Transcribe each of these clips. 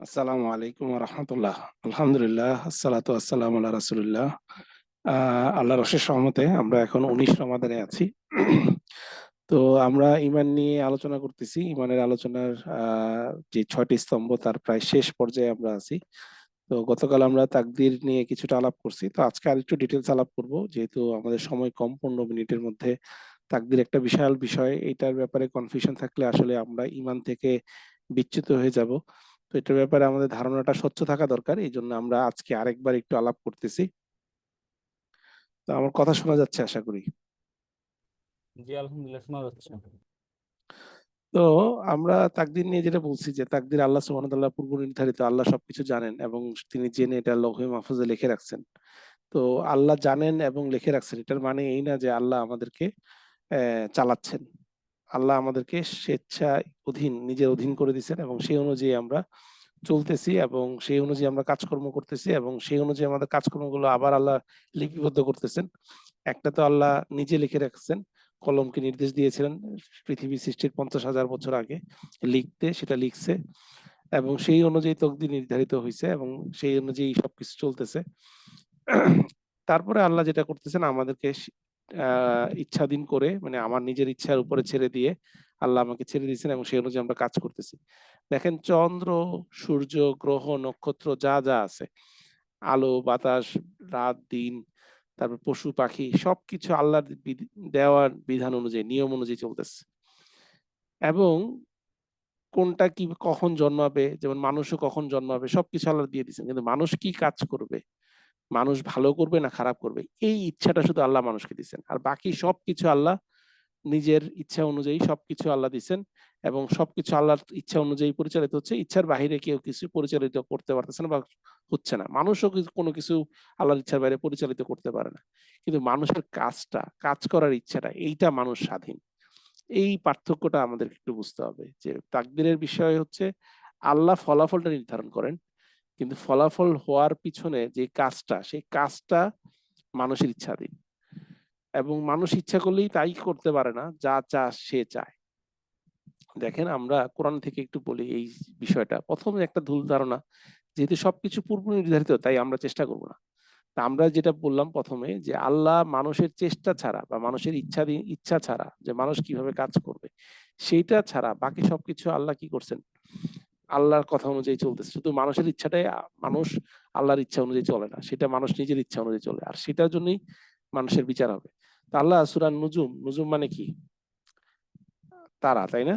আসসালামু আলাইকুম রহমতুল্লাহ। আলহামদুলিল্লাহ আসসালামু আল্লাহ রাসুলিল্লাহ। আহ আল্লাহর অশেষ রহমতে আমরা এখন উনিশ রমাদানে আছি। তো আমরা ইমান নিয়ে আলোচনা করতেছি। ইমানের আলোচনার যে ছয়টি স্তম্ভ তার প্রায় শেষ পর্যায়ে আমরা আছি। তো গতকাল আমরা তাকদির নিয়ে কিছুটা আলাপ করছি। তো আজকে আরেকটু ডিটেলস আলাপ করব। যেহেতু আমাদের সময় কম, পনেরো মিনিটের মধ্যে তাকদির একটা বিশাল বিষয়। এটার ব্যাপারে কনফিউশন থাকলে আসলে আমরা ইমান থেকে বিচ্যুত হয়ে যাব। তো এটার ব্যাপারে আমাদের ধারণাটা স্বচ্ছ থাকা দরকার। এই জন্য আমরা আজকে আরেকবার একটু আলাপ করতেছি। তো আমার কথা শোনা যাচ্ছে আশা করি। জি আলহামদুলিল্লাহ শোনা যাচ্ছে। তো আমরা তাকদির নিয়ে যেটা বলছি যে তাকদির আল্লাহ সুবহানাহু তাআলা পূর্ব নির্ধারিত আল্লাহ সবকিছু জানেন এবং তিনি জেনে এটা লৌহে মাহফুজে লিখে রাখছেন। তো আল্লাহ জানেন এবং লিখে রাখছেন। এটার মানে এই না যে আল্লাহ আমাদেরকে আহ, চালাচ্ছেন। আল্লাহ আমাদেরকে স্বেচ্ছা অধীন, নিজের অধীন করে দিয়েছেন এবং সেই অনুযায়ী আমরা চলতেছি এবং সেই অনুযায়ী আমরা কাজকর্ম করতেছি এবং সেই অনুযায়ী আমাদের কাজকর্মগুলো আবার আল্লাহ লিপিবদ্ধ করতেছেন। একটা তো আল্লাহ নিজে লিখে রাখছেন, কলমকে নির্দেশ দিয়েছিলেন পৃথিবী সৃষ্টির পঞ্চাশ হাজার বছর আগে লিখতে, সেটা লিখছে এবং সেই অনুযায়ী তকদির নির্ধারিত হয়েছে এবং সেই অনুযায়ী সবকিছু চলতেছে। তারপরে আল্লাহ যেটা করতেছেন, আমাদেরকে ইচ্ছাধীন করে মানে আমার নিজের ইচ্ছার উপরে ছেড়ে দিয়ে আল্লাহ আমাকে ছেড়ে দিয়েছেন এবং সেই অনুযায়ী আমরা কাজ করতেছি। দেখেন, চন্দ্র, সূর্য, গ্রহ, নক্ষত্র যা যা আছে, আলো, বাতাস, রাত, দিন, তারপর পশু, পাখি, সবকিছু আল্লাহর দেওয়ার বিধান অনুযায়ী, নিয়ম অনুযায়ী চলতেছে। এবং কোনটা কি, কখন জন্মাবে, যেমন মানুষও কখন জন্মাবে, সবকিছু আল্লাহ দিয়ে দিয়েছেন। কিন্তু মানুষ কি কাজ করবে? মানুষ ভালো করবে না খারাপ করবে? এই ইচ্ছাটা শুধু আল্লাহ মানুষকে দিচ্ছেন আর বাকি সবকিছু আল্লাহ নিজের ইচ্ছা অনুযায়ী সবকিছু আল্লাহ দিচ্ছেন এবং সবকিছু আল্লাহর ইচ্ছা অনুযায়ী পরিচালিত হচ্ছে। ইচ্ছার বাহিরে কেউ কিছু পরিচালিত করতে পারতেছে না বা হচ্ছে না। মানুষও কোনো কিছু আল্লাহর ইচ্ছার বাইরে পরিচালিত করতে পারে না। কিন্তু মানুষের কাজটা, কাজ করার ইচ্ছাটা, এইটা মানুষ স্বাধীন। এই পার্থক্যটা আমাদের একটু বুঝতে হবে যে তাকদিরের বিষয় হচ্ছে আল্লাহ ফলাফলটা নির্ধারণ করেন। কিন্তু ফলাফল হওয়ার পিছনে যে কাজটা, সেই কাজটা মানুষের ইচ্ছাধীন। এবং মানুষ ইচ্ছা করলেই তাই করতে পারে না, যা চা সে চায়। দেখেন, আমরা কোরআন থেকে একটু বলি এই বিষয়টা। প্রথমে একটা ভুল ধারণা, যেহেতু সবকিছু পূর্ব নির্ধারিত, তাই আমরা চেষ্টা করব না। তা আমরা যেটা বললাম প্রথমে, যে আল্লাহ মানুষের চেষ্টা ছাড়া বা মানুষের ইচ্ছা ইচ্ছা ছাড়া যে মানুষ কীভাবে কাজ করবে, সেইটা ছাড়া বাকি সবকিছু আল্লাহ কি করছেন? আল্লাহর কথা অনুযায়ী চলতেছে। শুধু মানুষের ইচ্ছাটাই মানুষ আল্লাহর ইচ্ছা অনুযায়ী চলে না। সেটা মানুষ নিজের ইচ্ছা অনুযায়ী চলে। আর সেটার জন্যই মানুষের বিচার হবে। তা আল্লাহ সুরান নুজুম নুজুম মানে কি? তারা, তাই না?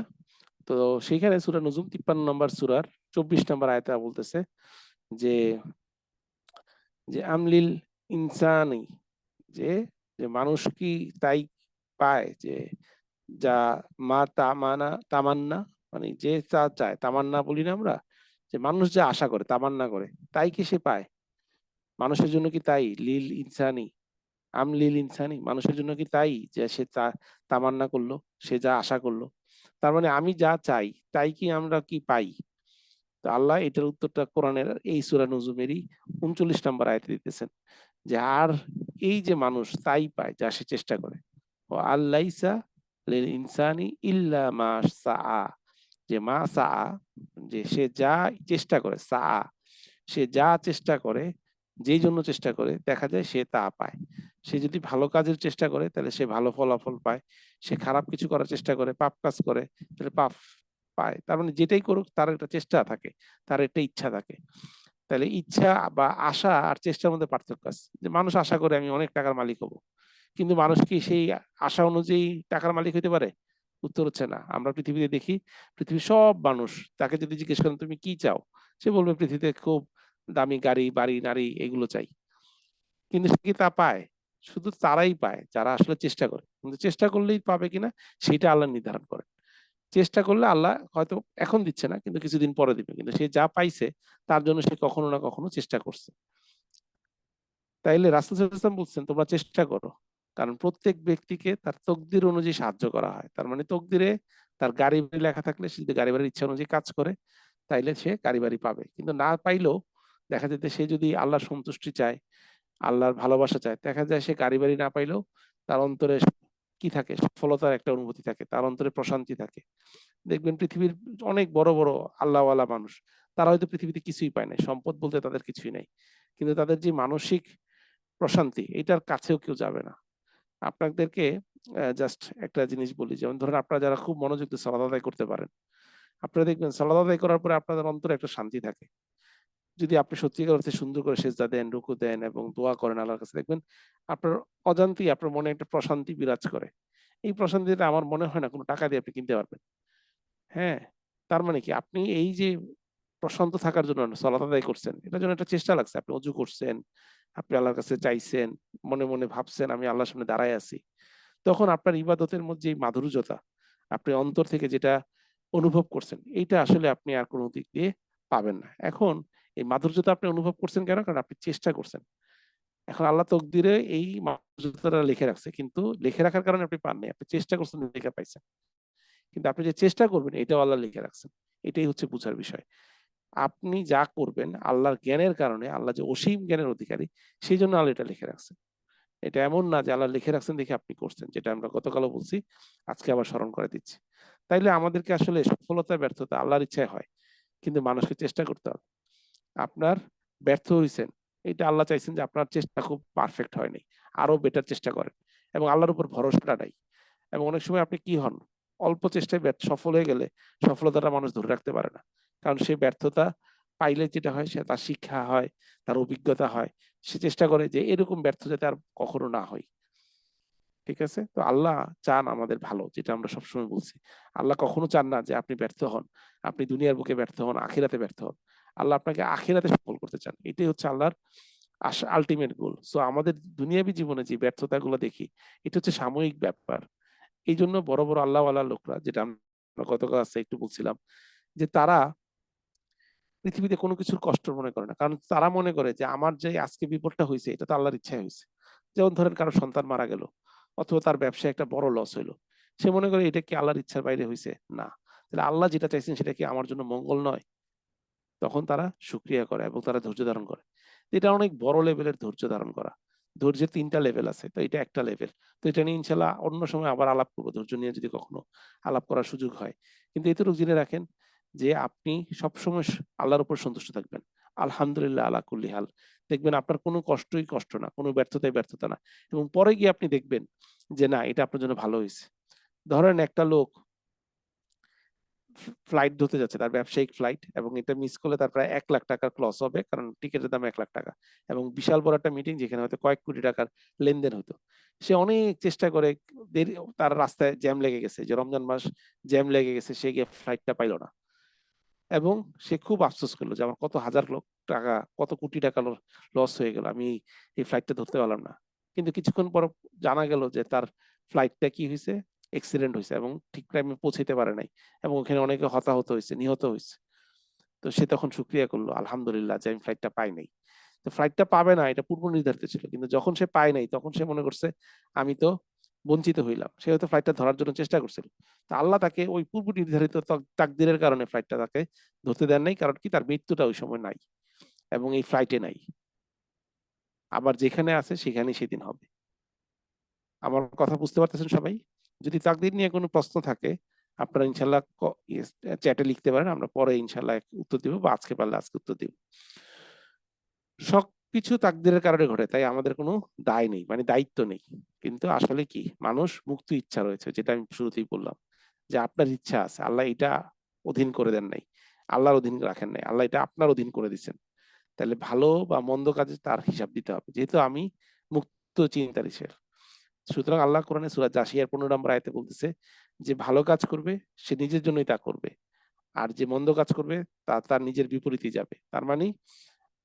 তো সেইখানে সুরা নুজুম তিপ্পান্ন নম্বর সুরার চব্বিশ নম্বর আয়তা বলতেছে যে যে আমলিল ইনসানি, যে যে মানুষ কি তাই পায়? যে যা মা তামানা, তামান্না মানে যে যা চায়, তামান্না বলি না আমরা, যে মানুষ যা আশা করে, তামান্না করে, তাই কি সে পায়? মানুষের জন্য কি তাই? লিল ইনসানি। আম লিল ইনসানি। মানুষের জন্য কি তাই? যে সে তা- তামান্না করল, সে যা আশা করল। তার মানে আমি যা চাই, তাই কি আমরা কি পাই? তো আল্লাহ এটার উত্তরটা কোরআনের এই সূরা নজুমেরই উনচল্লিশ নম্বর আয়তে দিতেছেন, যে আর এই যে মানুষ তাই পায় যা সে চেষ্টা করে। ও আল্লাইসা লিল ইনসানি ইল্লা মা সাআ যে মা সাআ যে সে যা চেষ্টা করে, সা, সে যা চেষ্টা করে যেই জন্য চেষ্টা করে, দেখা যায় সে তা পায়। সে যদি ভালো কাজের চেষ্টা করে, তাহলে সে ভালো ফলাফল পায়। সে খারাপ কিছু করার চেষ্টা করে, পাপ কাজ করে, তাহলে পাপ পায়। তার মানে যেটাই করুক, তার একটা চেষ্টা থাকে, তার একটা ইচ্ছা থাকে। তাহলে ইচ্ছা বা আশা আর চেষ্টার মধ্যে পার্থক্য আছে। যে মানুষ আশা করে, আমি অনেক টাকার মালিক হব। কিন্তু মানুষ কি সেই আশা অনুযায়ী টাকার মালিক হতে পারে? উত্তর হচ্ছে না। আমরা পৃথিবীতে দেখি, পৃথিবীর সব মানুষ তাকে যদি জিজ্ঞেস করেন, তুমি কি চাও? সে বলবে, পৃথিবীতে খুব দামি গাড়ি, বাড়ি, নারী, এগুলো চাই। কিন্তু সে কি তা পায়? শুধু তারাই পায়, যারা আসলে চেষ্টা করে। কিন্তু চেষ্টা করলেই পাবে কিনা, সেটা আল্লাহ নির্ধারণ করেন। চেষ্টা করলে আল্লাহ হয়তো এখন দিচ্ছে না, কিন্তু কিছুদিন পরে দিবে। কিন্তু সে যা পাইছে, তার জন্য সে কখনো না কখনো চেষ্টা করছে। তাইলে রাসুল বলছেন, তোমরা চেষ্টা করো। কারণ প্রত্যেক ব্যক্তিকে তার তকদির অনুযায়ী সাহায্য করা হয়। তার মানে তকদিরে তার গাড়ি বাড়ি লেখা থাকলে সে যদি গাড়ি বাড়ির ইচ্ছা অনুযায়ী কাজ করে, তাইলে সে গাড়ি বাড়ি পাবে। কিন্তু না পাইলেও দেখা যেতে সে যদি আল্লাহর সন্তুষ্টি চায়, আল্লাহর ভালোবাসা চায়, দেখা যায় সে গাড়ি বাড়ি না পাইলেও তার অন্তরে কি থাকে? সফলতার একটা অনুভূতি থাকে, তার অন্তরে প্রশান্তি থাকে। দেখবেন পৃথিবীর অনেক বড় বড় আল্লাহওয়ালা মানুষ, তারা হয়তো পৃথিবীতে কিছুই পায় নাই, সম্পদ বলতে তাদের কিছুই নাই। কিন্তু তাদের যে মানসিক প্রশান্তি, এটার কাছেও কেউ যাবে না। আপনাদেরকে জাস্ট একটা জিনিস বলি। যেমন ধরেন আপনারা যারা খুব মনোযোগ দিয়ে সালাদ আদায় করতে পারেন, আপনারা দেখবেন সালাদ আদায় করার পরে আপনাদের অন্তরে একটা শান্তি থাকে। যদি আপনি সত্যিকার অর্থে সুন্দর করে সেজদা দেন, রুকু দেন এবং দোয়া করেন আল্লাহর কাছে, দেখবেন আপনার অজান্তেই আপনার মনে একটা প্রশান্তি বিরাজ করে। এই প্রশান্তিটা আমার মনে হয় না কোনো টাকা দিয়ে আপনি কিনতে পারবেন। হ্যাঁ তার মানে কি? আপনি এই যে প্রশান্ত থাকার জন্য সলাত আদায় করছেন, এটার জন্য একটা চেষ্টা লাগছে। আপনি অজু করছেন আপনি আল্লাহর কাছে চাইছেন, মনে মনে ভাবছেন, আমি আল্লাহর সামনে দাঁড়ায় আছি। তখন আপনার ইবাদতের মধ্যে এই মাধুর্যতা, আপনি অন্তর থেকে যেটা অনুভব করছেন, এইটা আসলে আপনি আর কোনো দিক দিয়ে পাবেন না। এখন এই মাধুর্যতা আপনি অনুভব করছেন কেন? কারণ আপনি চেষ্টা করছেন। এখন আল্লাহ তকদিরে এই মাধুর্যতা লিখে রাখছে, কিন্তু লিখে রাখার কারণে আপনি পাননি, আপনি চেষ্টা করছেন লিখে পাইছেন। কিন্তু আপনি যে চেষ্টা করবেন, এটাও আল্লাহ লিখে রাখছেন। এটাই হচ্ছে বুঝার বিষয়। আপনি যা করবেন আল্লাহর জ্ঞানের কারণে, আল্লাহ যে অসীম জ্ঞানের অধিকারী, সেই জন্য আল্লাহ এটা লিখে রাখছেন। এটা এমন না যে আল্লাহ লিখে রাখছেন দেখে আপনি করছেন, যেটা আমরা গতকালও বলছি, আজকে আবার স্মরণ করে দিচ্ছি। তাইলে আমাদেরকে আসলে সফলতা, ব্যর্থতা আল্লাহর ইচ্ছায় হয়, কিন্তু মানুষকে চেষ্টা করতে হবে। আপনার ব্যর্থ হয়েছেন এটা আল্লাহ চাইছেন যে আপনার চেষ্টা খুব পারফেক্ট হয়নি আরও বেটার চেষ্টা করেন, এবং আল্লাহর উপর ভরসাটা নাই। এবং অনেক সময় আপনি কি হন? অল্প চেষ্টায় সফল হয়ে গেলে সফলতাটা মানুষ ধরে রাখতে পারে না। কারণ সে ব্যর্থতা পাইলে যেটা হয়, সে তার শিক্ষা হয়, তার অভিজ্ঞতা হয়, সে চেষ্টা করে যে এরকম ব্যর্থ যাতে আর কখনো না হয়। ঠিক আছে? তো আল্লাহ চান আমাদের ভালো, যেটা আমরা সবসময় বলছি। আল্লাহ কখনো চান না যে আপনি ব্যর্থ হন, আপনি দুনিয়ার বুকে ব্যর্থ হন, আখিরাতে ব্যর্থ হন। আল্লাহ আপনাকে আখিরাতে সফল করতে চান। এটাই হচ্ছে আল্লাহর আলটিমেট গোল সো আমাদের দুনিয়াবী জীবনে যে ব্যর্থতা গুলো দেখি, এটা হচ্ছে সাময়িক ব্যাপার। এই জন্য বড় বড় আল্লাহ আল্লাহ লোকরা, যেটা আমরা গতকাল একটু বলছিলাম, যে তারা পৃথিবীতে কোনো কিছুর কষ্ট মনে করে না। কারণ তারা মনে করে যে, আমার যে আজকে বিপদটা হয়েছে এটা তো আল্লাহর ইচ্ছায় হয়েছে যেমন ধরেন কারও সন্তান মারা গেল, অথবা তার ব্যবসায় একটা বড় লস হইল। সে মনে করে, এটা কি আল্লাহর ইচ্ছার বাইরে হয়েছে না। তাহলে আল্লাহ যেটা চাইছেন, সেটা কি আমার জন্য মঙ্গল নয়? তখন তারা সুক্রিয়া করে এবং তারা ধৈর্য ধারণ করে। এটা অনেক বড় লেভেলের ধৈর্য ধারণ করা। ধৈর্যের তিনটা লেভেল আছে, তো এটা একটা লেভেল তো এটা নিয়ে ইনশাল্লাহ অন্য সময় আবার আলাপ করব। ধৈর্য নিয়ে যদি কখনো আলাপ করার সুযোগ হয়। কিন্তু এতটুকু জেনে রাখেন যে আপনি সবসময় আল্লাহর উপর সন্তুষ্ট থাকবেন। আলহামদুলিল্লাহ আল্লাহ কুল্লি হাল। দেখবেন আপনার কোনো কষ্টই কষ্ট না, কোনো ব্যর্থতাই ব্যর্থতা না। এবং পরে গিয়ে আপনি দেখবেন যে না, এটা আপনার জন্য ভালো হয়েছে। ধরেন একটা লোক ফ্লাইট ধরতে যাচ্ছে, তার ব্যবসায়িক ফ্লাইট এবং এটা মিস করলে তার প্রায় এক লাখ টাকার লস হবে, কারণ টিকিটের দাম এক লাখ টাকা। এবং বিশাল বড় একটা মিটিং যেখানে হয়তো কয়েক কোটি টাকার লেনদেন হতো। সে অনেক চেষ্টা করে দেরি, তার রাস্তায় জ্যাম লেগে গেছে, যে রমজান মাস জ্যাম লেগে গেছে, সে গিয়ে ফ্লাইটটা পাইলো না। এবং সে খুব আফসোস করল যে, আমার কত হাজার লোক টাকা, কত কোটি টাকা লস হয়ে গেল, আমি এই ফ্লাইটটা ধরতে পারলাম না। কিন্তু কিছুক্ষণ পর জানা গেল যে, তার ফ্লাইটটা কি হয়েছে অ্যাক্সিডেন্ট হয়েছে এবং ঠিক টাইমে পৌঁছাইতে পারে নাই এবং ওখানে অনেকে হতাহত হয়েছে নিহত হয়েছে তো সে তখন সুক্রিয়া করল, আলহামদুলিল্লাহ যে, আমি ফ্লাইটটা পাই নাই। তো ফ্লাইটটা পাবে না, এটা পূর্ব নির্ধারিত ছিল, কিন্তু যখন সে পায় নাই, তখন সে মনে করছে, আমি তো বঞ্চিত হইলাম। সে হয়তো ফ্লাইটটা ধরার জন্য চেষ্টা করছিল। তা আল্লাহ তাকে ওই পূর্ব নির্ধারিত তাকদিরের কারণে ফ্লাইটটা তাকে ধরতে দেন নাই, কারণ কি তার মৃত্যুটা ওই সময় নাই এবং এই ফ্লাইটে নাই। আবার যেখানে আছে সেখানেই সেদিন হবে। আমার কথা বুঝতে পারতেছেন সবাই? যদি তাকদির নিয়ে কোনো প্রশ্ন থাকে, আপনারা ইনশাল্লাহ চ্যাটে লিখতে পারেন, আমরা পরে ইনশাল্লাহ উত্তর দিব বা আজকে পারলে আজকে উত্তর দিব। সবকিছু তাকদিরের কারণে ঘটে, তাই আমাদের কোনো দায় নেই মানে দায়িত্ব নেই। কিন্তু আসলে কি, মানুষ মুক্ত ইচ্ছা রয়েছে, যেটা আমি শুরুতেই বললাম, যে আপনার ইচ্ছা আছে, আল্লাহ এটা অধীন করে দেন নাই, আল্লাহর অধীন রাখেন নাই, আল্লাহ এটা আপনার অধীন করে দিচ্ছেন তাহলে ভালো বা মন্দ কাজে তার হিসাব দিতে হবে, যেহেতু আমি মুক্ত চিন্তার ইসের। সুতরাং আল্লাহ কোরআনে সুরাজ জাসিয়ার পনেরো নম্বর আয়তে বলতেছে যে ভালো কাজ করবে, সে নিজের জন্যই তা করবে, আর যে মন্দ কাজ করবে, তা তার নিজের বিপরীতে যাবে। তার মানে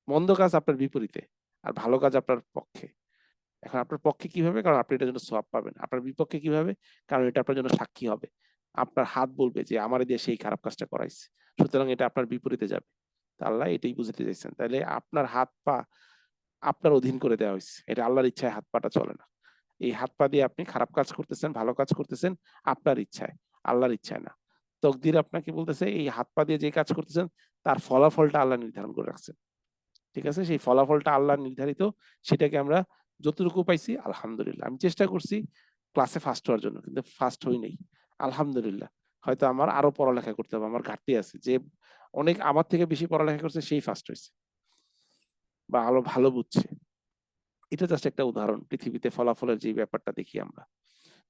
মন্দ কাজ আপনার বিপরীতে আর ভালো কাজ আপনার পক্ষে। এখন আপনার পক্ষে কীভাবে? কারণ আপনি এটার জন্য সব পাবেন। আপনার বিপক্ষে কীভাবে? কারণ এটা আপনার জন্য সাক্ষী হবে। আপনার হাত বলবে যে, আমার দিয়ে সেই খারাপ কাজটা করাইছে। সুতরাং এটা আপনার বিপরীতে যাবে। আল্লাহ এটাই বুঝতে চাইছেন। তাহলে আপনার হাত পা আপনার অধীন করে দেওয়া হয়েছে এটা আল্লাহর ইচ্ছায় হাত পাটা চলে না। এই হাত পা দিয়ে আপনি খারাপ কাজ করতেছেন, ভালো কাজ করতেছেন, আপনার ইচ্ছায়। আল্লাহর ইচ্ছায় না। তকদির আপনাকে বলতেছে, এই হাত পা দিয়ে যে কাজ করতেছেন, তার ফলাফলটা আল্লাহ নির্ধারণ করে রাখছেন। ঠিক আছে? সেই ফলাফলটা আল্লাহ নির্ধারিত, সেটাকে আমরা যতটুকু পাইছি, আলহামদুলিল্লাহ। আমি চেষ্টা করছি ক্লাসে ফার্স্ট হওয়ার জন্য, কিন্তু ফার্স্ট হই নেই। আলহামদুলিল্লাহ। হয়তো আমার আরও পড়ালেখা করতে হবে, আমার ঘাটতি আছে। যে অনেক আমার থেকে বেশি পড়ালেখা করছে, সেই ফার্স্ট হয়েছে বা আরও ভালো বুঝছে। এটা জাস্ট একটা উদাহরণ, পৃথিবীতে ফলাফলের যে ব্যাপারটা দেখি আমরা।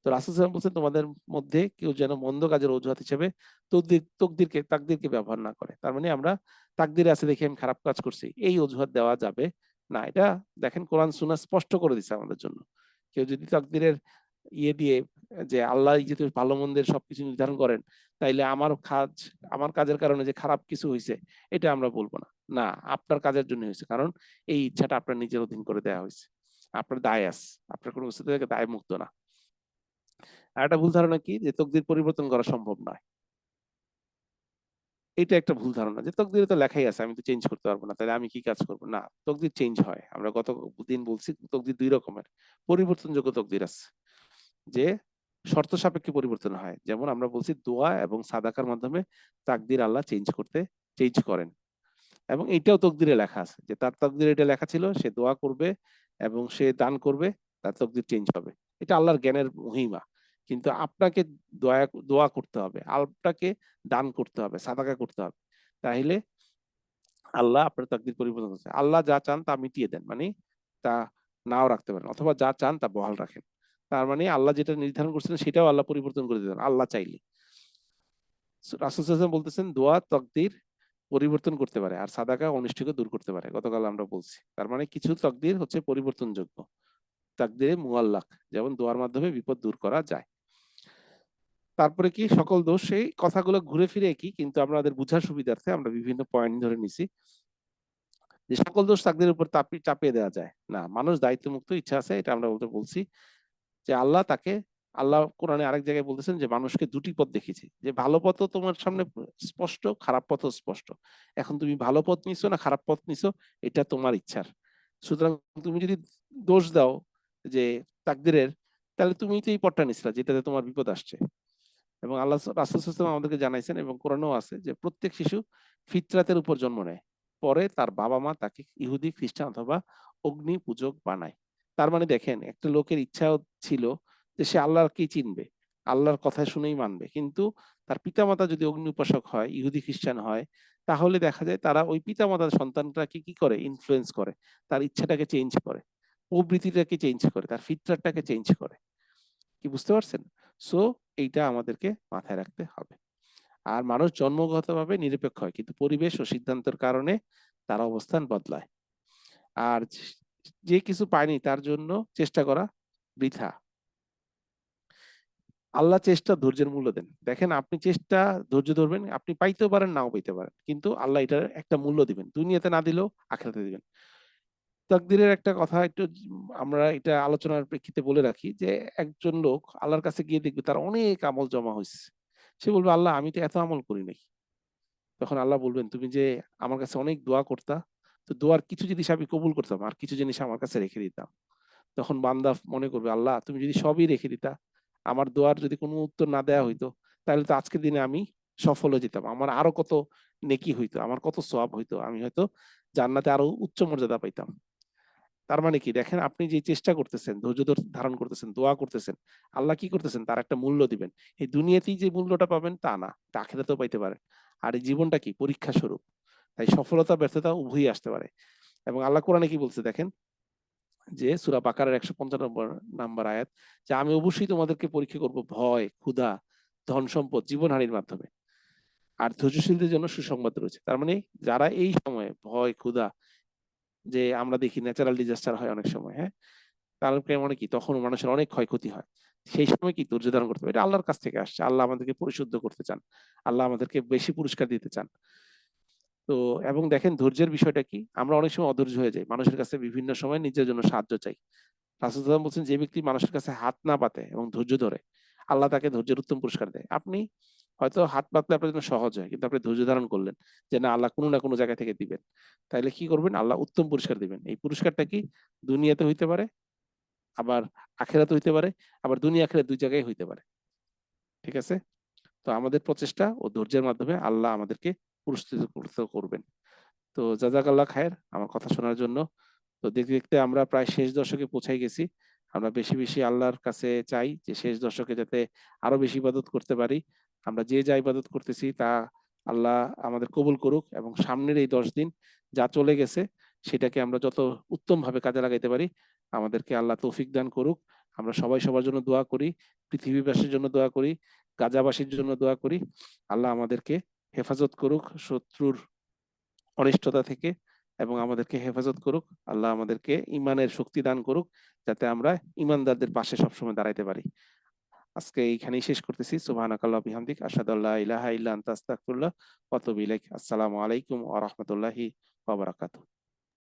তো রাসুল সাল্লাম বলছেন, তোমাদের মধ্যে কেউ যেন মন্দ কাজের অজুহাত হিসেবে তকদির, তকদিরকে, তাকদিরকে ব্যবহার না করে। তার মানে আমরা তাকদিরে আছে দেখে আমি খারাপ কাজ করছি। এই অজুহাত দেওয়া যাবে না। এটা দেখেন কোরআন সুনা স্পষ্ট করে দিচ্ছে আমাদের জন্য। কেউ যদি তাকদিরের ইয়ে দিয়ে যে আল্লাহ যেহেতু ভালো মন্দের সবকিছু নির্ধারণ করেন, তাইলে আমার কাজ, আমার কাজের কারণে যে খারাপ কিছু হয়েছে এটা আমরা বলব না। না, আপনার কাজের জন্য হয়েছে কারণ এই ইচ্ছাটা আপনার নিজের অধীন করে দেওয়া হয়েছে আপনার দায় আছে। আপনার কোনো কিছু থেকে দায় মুক্ত না। একটা ভুল ধারণা কি? যে তকদির পরিবর্তন করা সম্ভব নয়। এটা একটা ভুল ধারণা যে তকদিরে তো লেখাই আছে, আমি তো চেঞ্জ করতে পারব না, তাহলে আমি কি কাজ করব? না, তকদির চেঞ্জ হয়। আমরা গত দিন বলছি তকদির দুই রকমের, পরিবর্তনযোগ্য তকদির আছে। যে শর্ত সাপেক্ষে পরিবর্তন হয়। যেমন আমরা বলছি দোয়া এবং সাদাকার মাধ্যমে তাকদির আল্লাহ চেঞ্জ করতে চেঞ্জ করেন। এবং এইটাও তকদিরে লেখা আছে। যে তার তকদিরে এটা লেখা ছিল, সে দোয়া করবে এবং সে দান করবে, তার তকদির চেঞ্জ হবে এটা আল্লাহর জ্ঞানের মহিমা। কিন্তু আপনাকে দয়া দোয়া করতে হবে। আপনাকে দান করতে হবে, সাদাকা করতে হবে। তাহলে আল্লাহ আপনার তাকদির পরিবর্তন করছে। আল্লাহ যা চান তা মিটিয়ে দেন মানে তা নাও রাখতে পারেন অথবা যা চান তা বহাল রাখেন। তার মানে আল্লাহ যেটা নির্ধারণ করছেন সেটাও আল্লাহ পরিবর্তন করে দেন আল্লাহ চাইলে। রাসুল বলতেছেন, দোয়া, তকদির পরিবর্তন করতে পারে আর সাদাকা অনিষ্টকে দূর করতে পারে। গতকাল আমরা বলছি। তার মানে কিছু তকদির হচ্ছে পরিবর্তনযোগ্য। তাকদিরে মুআল্লাক, যেমন দোয়ার মাধ্যমে বিপদ দূর করা যায়। তারপরে কি সকল দোষ, সেই কথাগুলো ঘুরে ফিরে কি, কিন্তু আমাদের বুঝার সুবিধার্থে আমরা বিভিন্ন পয়েন্ট ধরে নিছি। যে সকল দোষ তাকদের উপর তাপি, চাপিয়ে দেওয়া যায়। না, মানুষ দায়িত্ব মুক্ত ইচ্ছা আছে, এটা আমরা বলতে বলছি। যে আল্লাহ তাকে, আল্লাহ কোরআনে আরেক জায়গায় বলতেছেন যে মানুষকে দুটি পথ দেখেছি যে ভালো পথও তোমার সামনে স্পষ্ট, খারাপ পথও স্পষ্ট। এখন তুমি ভালো পথ নিছো না খারাপ পথ নিছো, এটা তোমার ইচ্ছার। সুতরাং তুমি যদি দোষ দাও যে তাকদিরের, তাহলে তুমি তো এই পথটা নিছিলা, যেটাতে তোমার বিপদ আসছে। এবং আল্লাহ রাসুল আমাদেরকে জানাইছেন এবং কোরআনও আছে যে প্রত্যেক শিশু ফিতরাতের উপর জন্ম নেয়। পরে তার বাবা মা তাকে ইহুদি, খ্রিস্টান অথবা অগ্নি পূজক বানায়। তার মানে দেখেন, একটা লোকের ইচ্ছাও ছিল যে সে আল্লাহকে চিনবে? আল্লাহর কথা শুনেই মানবে। কিন্তু তার পিতামাতা যদি অগ্নি উপাসক হয়, ইহুদি, খ্রিস্টান হয়, তাহলে দেখা যায় তারা ওই পিতামাতার সন্তানটাকে কি করে? ইনফ্লুয়েন্স করে। তার ইচ্ছাটাকে চেঞ্জ করে। প্রবৃত্তিটাকে চেঞ্জ করে। তার ফিতরাটাকে চেঞ্জ করে। কি বুঝতে পারছেন? সো এইটা আমাদেরকে মাথায় রাখতে হবে। আর মানুষ জন্মগতভাবে নিরপেক্ষ হয়, কিন্তু পরিবেশ ও সিদ্ধান্তের কারণে তার অবস্থান বদলায়। আর যে কিছু পায়নি তার জন্য চেষ্টা করা বৃথা। আল্লাহ চেষ্টা ধৈর্যের মূল্য দেন। দেখেন, আপনি চেষ্টা, ধৈর্য ধরবেন, আপনি পাইতেও পারেন, নাও পাইতে পারেন। কিন্তু আল্লাহ এটার একটা মূল্য দিবেন। দুনিয়াতে না দিলেও আখেরাতে দিবেন। তাকদিরের একটা কথা একটু আমরা এটা আলোচনার প্রেক্ষিতে বলে রাখি যে, একজন লোক আল্লাহর কাছে গিয়ে দেখবে তার অনেক আমল জমা হয়েছে সে বলবে, আল্লাহ, আমি তো এত আমল করি নাই। তখন আল্লাহ বলবেন, তুমি যে আমার কাছে অনেক দোয়া করতা, তো দোয়ার কিছু জিনিস আমি কবুল করতাম আর কিছু জিনিস আমার কাছে রেখে দিতাম। তখন বান্দা মনে করবে, আল্লাহ, তুমি যদি সবই রেখে দিতা, আমার দোয়ার যদি কোনো উত্তর না দেওয়া হইতো, তাহলে তো আজকের দিনে আমি সফল হয়ে যেতাম। আমার আরও কত নেকি হইতো, আমার কত সব হইতো, আমি হয়তো জান্নাতে আরও উচ্চ মর্যাদা পাইতাম। তার মানে কি? দেখেন আপনি যে চেষ্টা করতেছেন, ধৈর্য ধারণ করতেছেন, দোয়া করতেছেন, আল্লাহ কি করতেছেন? তার একটা মূল্য দিবেন। এই দুনিয়াতেই যে মূল্যটা পাবেন তা না তা আখেরাতেও পাইতে পারেন। আর এই জীবনটা কি? পরীক্ষা স্বরূপ। তাই সফলতা, ব্যর্থতা উভয়ই আসতে পারে। এবং আল্লাহ কোরআনে কি বলছে দেখেন? যে সুরা বাকারের একশো পঞ্চান্ন নাম্বার আয়াত, যে আমি অবশ্যই তোমাদেরকে পরীক্ষা করব ভয়, ক্ষুধা, ধন সম্পদ, জীবনহানির মাধ্যমে। আর ধৈর্যশীলদের জন্য সুসংবাদ রয়েছে। তার মানে যারা এই সময়ে ভয়, ক্ষুধা যে আমরা দেখি ন্যাচারাল ডিজাস্টার হয় অনেক সময় হ্যাঁ? তার মানে কি, তখন মানুষের অনেক ক্ষয়ক্ষতি হয়। সেই সময় কি ধৈর্য ধারণ করতে হবে? এটা আল্লাহর কাছ থেকে আসছে। আল্লাহ আমাদেরকে পরিশুদ্ধ করতে চান। আল্লাহ আমাদেরকে বেশি পুরস্কার দিতে চান। তো, এবং দেখেন ধৈর্যের বিষয়টা কি? আমরা অনেক সময় অধৈর্য হয়ে যাই। মানুষের কাছে বিভিন্ন সময় নিজের জন্য সাহায্য চাই। রাসুল বলছেন, যে ব্যক্তি মানুষের কাছে হাত না পাতে এবং ধৈর্য ধরে, আল্লাহ তাকে ধৈর্যের উত্তম পুরস্কার দেয়। আপনি হয়তো হাত পাতলে আপনার জন্য সহজ হয়, কিন্তু আপনি ধৈর্য ধারণ করলেন যে না, আল্লাহ কোনো না কোনো জায়গা থেকে দিবেন। তাইলে কি করবেন? আল্লাহ উত্তম পুরস্কার দিবেন। এই পুরস্কারটা কি দুনিয়াতে হইতে পারে, আবার আখেরাতে হইতে পারে, আবার দুনিয়া আখেরা দুই জায়গায় হইতে পারে। ঠিক আছে? তো আমাদের প্রচেষ্টা ও ধৈর্যের মাধ্যমে আল্লাহ আমাদেরকে পুরস্কৃত করবেন। তো জাজাক আল্লাহ খায়ের আমার কথা শোনার জন্য। তো দেখতে দেখতে আমরা প্রায় শেষ দশকে পৌঁছাই গেছি। আমরা বেশি বেশি আল্লাহর কাছে চাই যে শেষ দশকে যাতে আরও বেশি ইবাদত করতে পারি। আমরা যে যা ইবাদত করতেছি তা আল্লাহ আমাদের কবুল করুক এবং সামনের এই দশ দিন যা চলে গেছে সেটাকে আমরা যত উত্তম ভাবে কাজে লাগাইতে পারি, আমাদেরকে আল্লাহ তৌফিক দান করুক। আমরা সবাই সবার জন্য দোয়া করি, পৃথিবীবাসীর জন্য দোয়া করি, গাজাবাসীর জন্য দোয়া করি। আল্লাহ আমাদেরকে হেফাজত করুক শত্রুর অনিষ্টতা থেকে এবং আমাদেরকে হেফাজত করুক। আল্লাহ আমাদেরকে ইমানের শক্তি দান করুক যাতে আমরা ইমানদারদের পাশে সবসময় দাঁড়াইতে পারি। আজকে এইখানেই শেষ করতেছি। সুবহানাকাল্লাহ বিহামদিক। আশহাদু আল্লা ইলাহা ইল্লা আনতা, আস্তাগফিরুল্লাহ আসসালামু আলাইকুম ওয়া রাহমাতুল্লাহি ওয়া